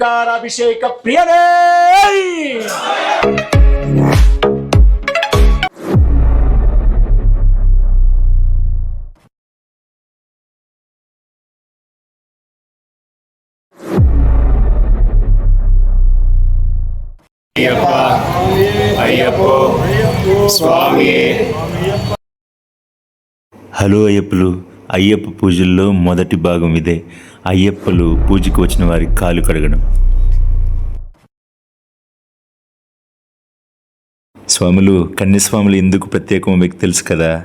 అలంకారాభిషేక ప్రియనే అయ్యప్ప అయ్యప్పో స్వామి. హలో అయ్యప్పలు. అయ్యప్ప పూజల్లో మొదటి భాగం ఇదే. అయ్యప్పలు పూజకు వచ్చిన వారి కాలు కడగడం. స్వాములు కన్యస్వాములు ఎందుకు ప్రత్యేకమో మీకు తెలుసు కదా.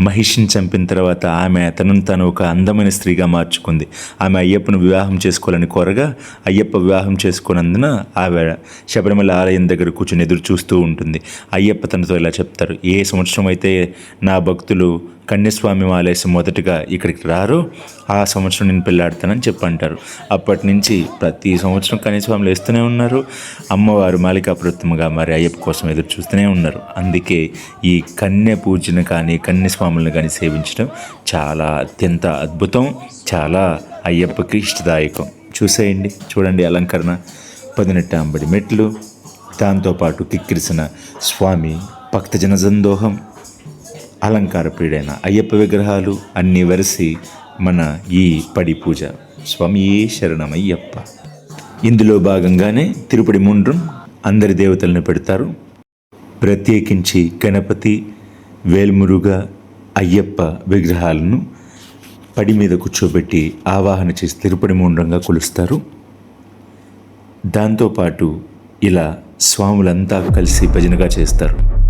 మహిషిని చంపిన తర్వాత ఆమె తనను తాను ఒక అందమైన స్త్రీగా మార్చుకుంది. ఆమె అయ్యప్పను వివాహం చేసుకోవాలని కోరగా అయ్యప్ప వివాహం చేసుకున్నందున ఆమె శబరిమల ఆలయం దగ్గర కూర్చొని ఎదురు చూస్తూ ఉంటుంది. అయ్యప్ప తనతో ఇలా చెప్తారు ఏ సంవత్సరం అయితే నా భక్తులు కన్యస్వామి ఆలయం మొదటగా ఇక్కడికి రారు. ఆ సంవత్సరం నేను పెళ్ళాడతానని చెప్పంటారు. అప్పటి నుంచి ప్రతి సంవత్సరం కన్యస్వాములు వేస్తూనే ఉన్నారు. అమ్మవారు మాలికాపురత్తమగా మరి అయ్యప్ప కోసం ఎదురు చూస్తూనే ఉన్నారు. అందుకే ఈ కన్య పూజను కానీ కన్యస్వాములను కానీ సేవించడం చాలా అత్యంత అద్భుతం చాలా అయ్యప్పకి ఇష్టదాయకం. చూసేయండి. చూడండి అలంకరణ. పదినెట్ట అంబడి మెట్లు. దాంతోపాటు కిక్కిరిసిన స్వామి భక్తజన సందోహం. అలంకార ప్రియుడైన అయ్యప్ప విగ్రహాలు అన్నీ వరిసి మన ఈ పడి పూజ. స్వామి శరణమయ్యప్ప. ఇందులో భాగంగానే తిరుపతి ముండ్రం అందరి దేవతలను పెడతారు. ప్రత్యేకించి గణపతి వేల్మురుగా అయ్యప్ప విగ్రహాలను పడి మీద కూర్చోబెట్టి ఆవాహన చేసి తిరుపతి ముండ్రంగా కొలుస్తారు. దాంతోపాటు ఇలా స్వాములంతా కలిసి భజనగా చేస్తారు.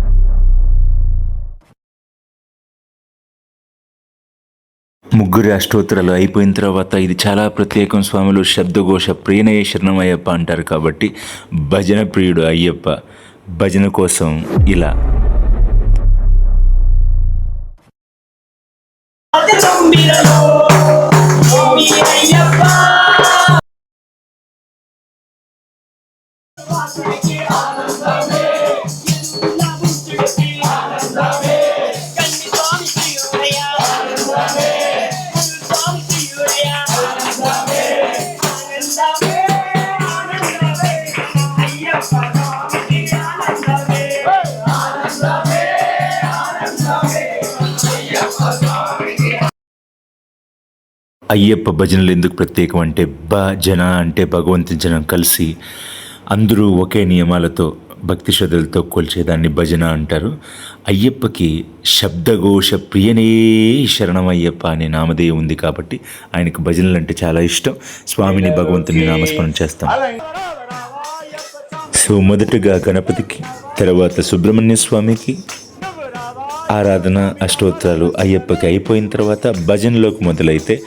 ముగ్గురు అష్టోత్తరాలు అయిపోయిన తర్వాత ఇది చాలా ప్రత్యేకం. స్వాములు శబ్దఘోష ప్రియనయ శరణమయ్యప్ప అంటారు కాబట్టి భజన ప్రియుడు అయ్యప్ప భజన కోసం ఇలా. అయ్యప్ప భజనలు ఎందుకు ప్రత్యేకం అంటే భజన అంటే భగవంతుని జనం కలిసి అందరూ ఒకే నియమాలతో భక్తి శ్రద్ధలతో కొలిచేదాన్ని భజన అంటారు. అయ్యప్పకి శబ్దఘోష ప్రియనే శరణమయ్యప్ప అనే నామధేయం ఉంది కాబట్టి ఆయనకు భజనలు అంటే చాలా ఇష్టం. స్వామిని భగవంతుని నామస్మరణ చేస్తాం. సో మొదటగా గణపతికి తర్వాత సుబ్రహ్మణ్య స్వామికి ఆరాధన అష్టోత్తరాలు అయ్యప్పకి అయిపోయిన తర్వాత భజనలోకి మొదలైతే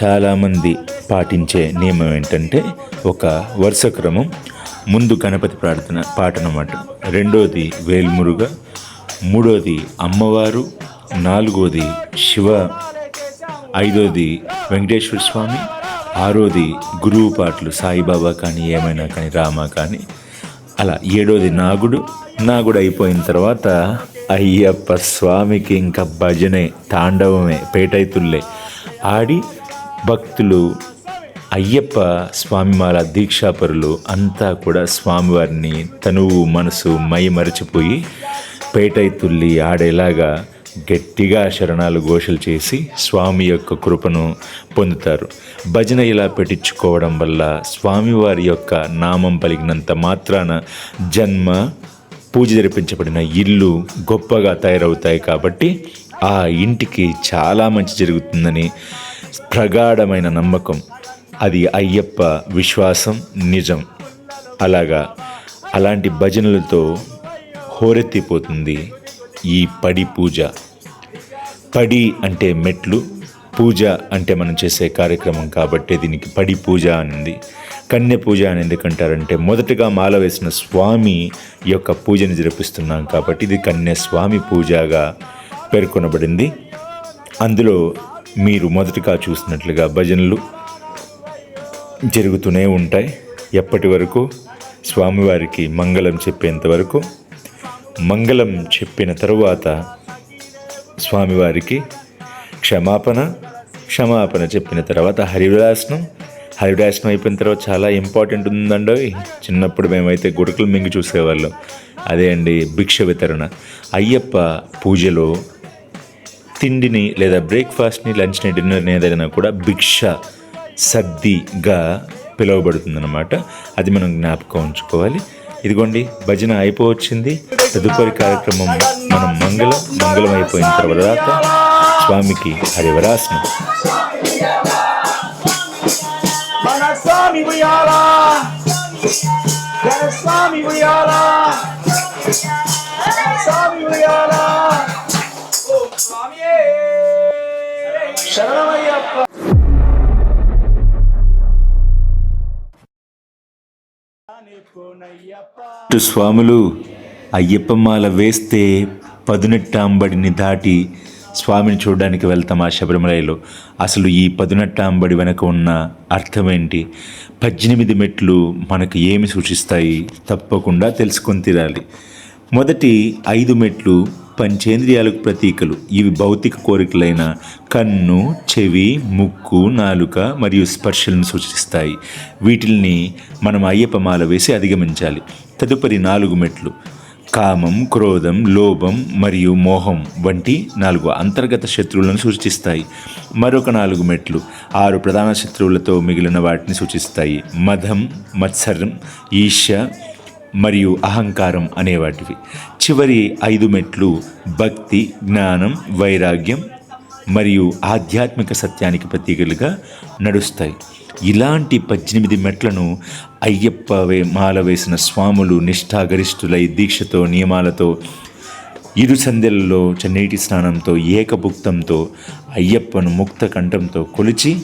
చాలామంది పాటించే నియమం ఏంటంటే ఒక వరుస క్రమం ముందు గణపతి ప్రార్థన పాట అన్నమాట రెండోది వేల్మురుగ మూడోది అమ్మవారు నాలుగోది శివ ఐదోది వెంకటేశ్వర స్వామి ఆరోది గురువు పాటలు సాయిబాబా కానీ ఏమైనా కానీ రామ కానీ అలా ఏడోది నాగుడు. నాగుడు అయిపోయిన తర్వాత అయ్యప్ప స్వామికి ఇంకా భజనే తాండవమే పేటైతుల్లే ఆడి భక్తులు అయ్యప్ప స్వామిమాల దీక్షాపరులు అంతా కూడా స్వామివారిని తనువు మనసు మై మరచిపోయి పేటైతుల్లి ఆడేలాగా గట్టిగా శరణాలు ఘోషలు చేసి స్వామి యొక్క కృపను పొందుతారు. భజన ఇలా పెట్టించుకోవడం వల్ల స్వామివారి యొక్క నామం పలికినంత మాత్రాన జన్మ పూజ జరిపించబడిన ఇల్లు గొప్పగా తయారవుతాయి కాబట్టి ఆ ఇంటికి చాలా మంచి జరుగుతుందని ప్రగాఢమైన నమ్మకం. అది అయ్యప్ప విశ్వాసం నిజం. అలాగా అలాంటి భజనలతో హోరెత్తిపోతుంది ఈ పడి పూజ. పడి అంటే మెట్లు పూజ అంటే మనం చేసే కార్యక్రమం కాబట్టి దీనికి పడి పూజ అనింది. కన్య పూజ అని ఎందుకంటారంటే మొదటగా మాల వేసిన స్వామి యొక్క పూజను జరిపిస్తున్నాం కాబట్టి ఇది కన్య స్వామి పూజగా పేర్కొనబడింది. అందులో మీరు మొదటిగా చూసినట్లుగా భజనలు జరుగుతూనే ఉంటాయి. ఎప్పటి వరకు? స్వామివారికి మంగళం చెప్పేంత వరకు. మంగళం చెప్పిన తరువాత స్వామివారికి క్షమాపణ క్షమాపణ చెప్పిన తర్వాత హరివిలాసనం. హరివిలాసనం అయిపోయిన తర్వాత చాలా ఇంపార్టెంట్ ఉందండి. చిన్నప్పుడు మేమైతే గుడకలు మింగి చూసేవాళ్ళం. అదే అండి భిక్ష వితరణ. అయ్యప్ప పూజలో తిండిని లేదా బ్రేక్ఫాస్ట్ని లంచ్ని డిన్నర్ని ఏదైనా కూడా భిక్ష సద్దిగా పిలువబడుతుందన్నమాట. అది మనం జ్ఞాపకం ఉంచుకోవాలి. ఇదిగోండి భజన అయిపోవచ్చింది. తదుపరి కార్యక్రమం మనం మంగళం. మంగళం అయిపోయిన తర్వాత స్వామికి హరివరాసనం. స్వామి స్వామి శరణమయ్యప్ప. స్వాములు అయ్యప్ప మాల వేస్తే పదునెట్టాంబడిని దాటి స్వామిని చూడడానికి వెళ్తాం ఆ శబరిమలలో అసలు ఈ పదునెట్టాంబడి వెనక ఉన్న అర్థం ఏంటి పద్దెనిమిది మెట్లు మనకు ఏమి సూచిస్తాయి? తప్పకుండా తెలుసుకొని తీరాలి. మొదటి ఐదు మెట్లు పంచేంద్రియాలకు ప్రతీకలు. ఇవి భౌతిక కోరికలైన కన్ను చెవి ముక్కు నాలుక మరియు స్పర్శలను సూచిస్తాయి. వీటిల్ని మనం అయ్యప్ప మాల వేసి అధిగమించాలి. తదుపరి నాలుగు మెట్లు. కామం క్రోధం లోభం మరియు మోహం వంటి నాలుగు అంతర్గత శత్రువులను సూచిస్తాయి. మరొక నాలుగు మెట్లు. ఆరు ప్రధాన శత్రువులతో మిగిలిన వాటిని సూచిస్తాయి. మదం మత్సరం ఈర్ష్య మరియు అహంకారం అనేవాటివి. చివరి ఐదు మెట్లు భక్తి జ్ఞానం వైరాగ్యం మరియు ఆధ్యాత్మిక సత్యానికి ప్రతీకలుగా నడుస్తాయి. ఇలాంటి పద్దెనిమిది మెట్లను అయ్యప్ప వే మాల వేసిన స్వాములు నిష్ఠాగరిష్ఠులై దీక్షతో నియమాలతో ఇరు సంధ్యలలో చన్నీటి స్నానంతో ఏకభుక్తంతో అయ్యప్పను ముక్త కంఠంతో కొలిచి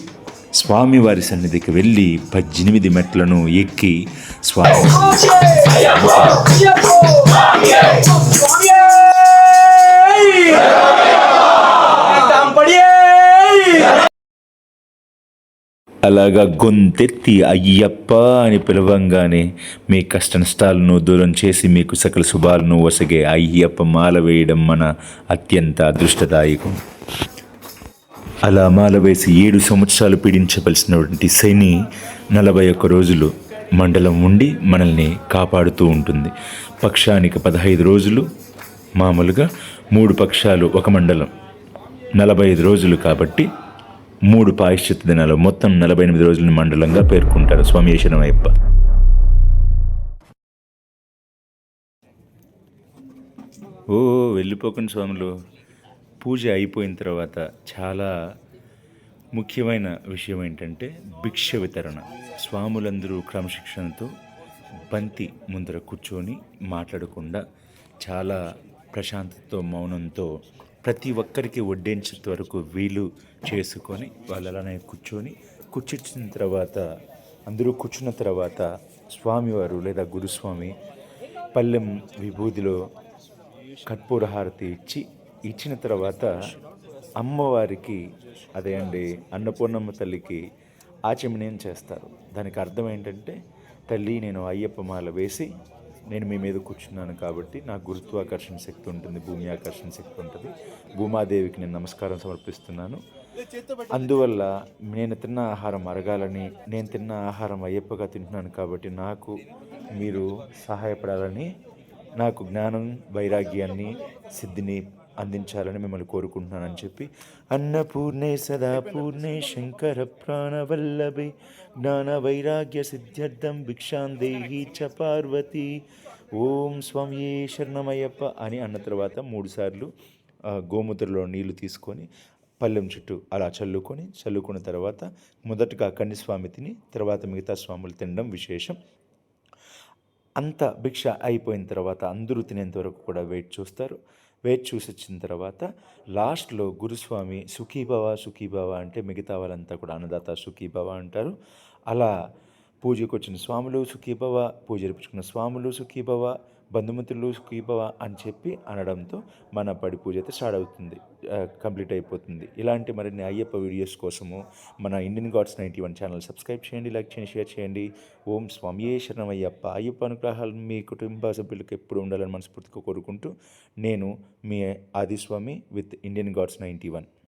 స్వామివారి సన్నిధికి వెళ్ళి పద్దెనిమిది మెట్లను ఎక్కి స్వామి అలాగా గొంతెత్తి అయ్యప్ప అని పిలవంగానే మీ కష్ట నష్టాలను దూరం చేసి మీకు సకల శుభాలను వసగే అయ్యప్ప మాల వేయడం మన అత్యంత అదృష్టదాయకం. అలా మాల వేసి ఏడు సంవత్సరాలు పీడించవలసినటువంటి శని నలభై ఒక్క రోజులు మండలం ఉండి మనల్ని కాపాడుతూ ఉంటుంది. పక్షానికి పదహైదు రోజులు మామూలుగా మూడు పక్షాలు ఒక మండలం. నలభై ఐదు రోజులు కాబట్టి మూడు పాయిశ్చిత దినాలు. మొత్తం నలభై ఎనిమిది రోజులను మండలంగా పేర్కొంటారు స్వామి అయ్యప్ప ఓ వెళ్ళిపోకండి స్వాములు. పూజ అయిపోయిన తర్వాత చాలా ముఖ్యమైన విషయం ఏంటంటే భిక్ష వితరణ. స్వాములందరూ క్రమశిక్షణతో బంతి ముందర కూర్చొని మాట్లాడకుండా చాలా ప్రశాంతతో మౌనంతో ప్రతి ఒక్కరికి వడ్డించేంత వరకు వీలు చేసుకొని వాళ్ళు అలానే కూర్చొని కూర్చొచ్చిన తర్వాత అందరూ కూర్చున్న తర్వాత స్వామివారు లేదా గురుస్వామి పల్లెం విభూదిలో కర్పూర హారతి ఇచ్చి ఇచ్చిన తర్వాత అమ్మవారికి అదే అండి అన్నపూర్ణమ్మ తల్లికి ఆచమనీయం చేస్తారు. దానికి అర్థం ఏంటంటే తల్లి నేను అయ్యప్ప మాల వేసి నేను మీ మీద కూర్చున్నాను కాబట్టి నాకు గురుత్వాకర్షణ శక్తి ఉంటుంది భూమి ఆకర్షణ శక్తి ఉంటుంది. భూమాదేవికి నేను నమస్కారం సమర్పిస్తున్నాను. అందువల్ల నేను తిన్న ఆహారం అరగాలని నేను తిన్న ఆహారం అయ్యప్పగా తింటున్నాను కాబట్టి నాకు మీరు సహాయపడాలని నాకు జ్ఞానం వైరాగ్యాన్ని సిద్ధిని అందించాలని మిమ్మల్ని కోరుకుంటున్నానని చెప్పి అన్నపూర్ణే సదా పూర్ణే శంకర ప్రాణవల్లభే జ్ఞాన వైరాగ్య సిద్ధ్యర్థం భిక్షాం దేహి చ పార్వతి ఓం స్వామి శరణమయ్యప్ప అని అన్న తర్వాత మూడుసార్లు గోమూత్రలో నీళ్ళు తీసుకొని పల్లెం చుట్టూ అలా చల్లుకొని చల్లుకున్న తర్వాత మొదటగా కన్నిస్వామి తిని తర్వాత మిగతా స్వాములు తినడం విశేషం. అంత భిక్ష అయిపోయిన తర్వాత అందరూ తినేంత వరకు కూడా వెయిట్ చూస్తారు. వేచి చూసి వచ్చిన తర్వాత లాస్ట్లో గురుస్వామి సుఖీభవ సుఖీభవ అంటే మిగతా వాళ్ళంతా కూడా అన్నదాత సుఖీభవ అంటారు. అలా పూజకు వచ్చిన స్వాములు సుఖీభవ పూజ జరిపించుకున్న స్వాములు సుఖీభవ బంధుమిత్రులు సుఖీభవ అని చెప్పి అనడంతో మన పడి పూజ అయితే స్టార్ట్ అవుతుంది కంప్లీట్ అయిపోతుంది. ఇలాంటి మరిన్ని అయ్యప్ప వీడియోస్ కోసము మన Indian gods ninety one channel subscribe చేయండి లైక్ చేయండి షేర్ చేయండి. ఓం స్వామియే శరణం అయ్యప్ప అయ్యప్ప అనుగ్రహాలు మీ కుటుంబ సభ్యులకు ఎప్పుడు ఉండాలని మనస్ఫూర్తిగా కోరుకుంటూ నేను మీ Adiswami with Indian gods ninety one.